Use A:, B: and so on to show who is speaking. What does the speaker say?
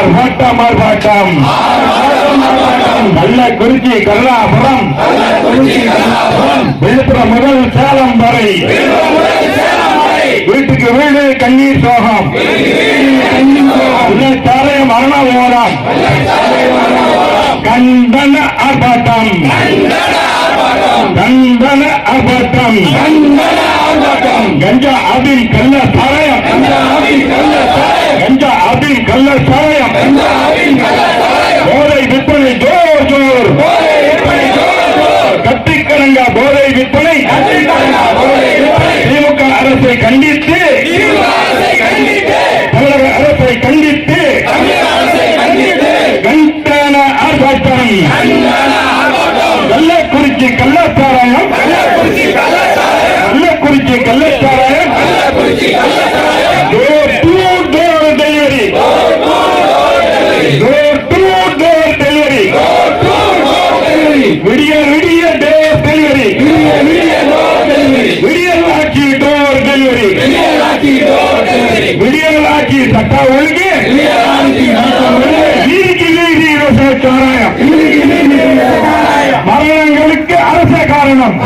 A: ஆர்ப்பாட்டம் ஆர்ப்பாட்டம். கள்ளக்குறிச்சி கருணாபுரம். விழுப்புரம் முதல் சேலம் வரை. வீட்டுக்கு வீடு கண்ணீர் சோகம். உள்ளத்தாலே மரண ஓரம் கண்டன ஆர்ப்பாட்டம். கண்டன ஆர்ப்பாட்டம். கஞ்சா அபின் கள்ள சாராயம் கஞ்சா அபின் கள்ள சாராயம் கண்டித்து தமிழக அரசை கண்டித்து கண்டான ஆர்ப்பாட்டம். கள்ளக்குறிச்சி கள்ளச்சாராயம் கள்ளக்குறிச்சி கள்ளச்சாராயம் door to door delivery door to door delivery விடிய விடிய டோர் டெலிவரி விடியல் விடியலாக்கி சட்டா ஒழுங்கு மரணங்களுக்கு அரச காரணம்.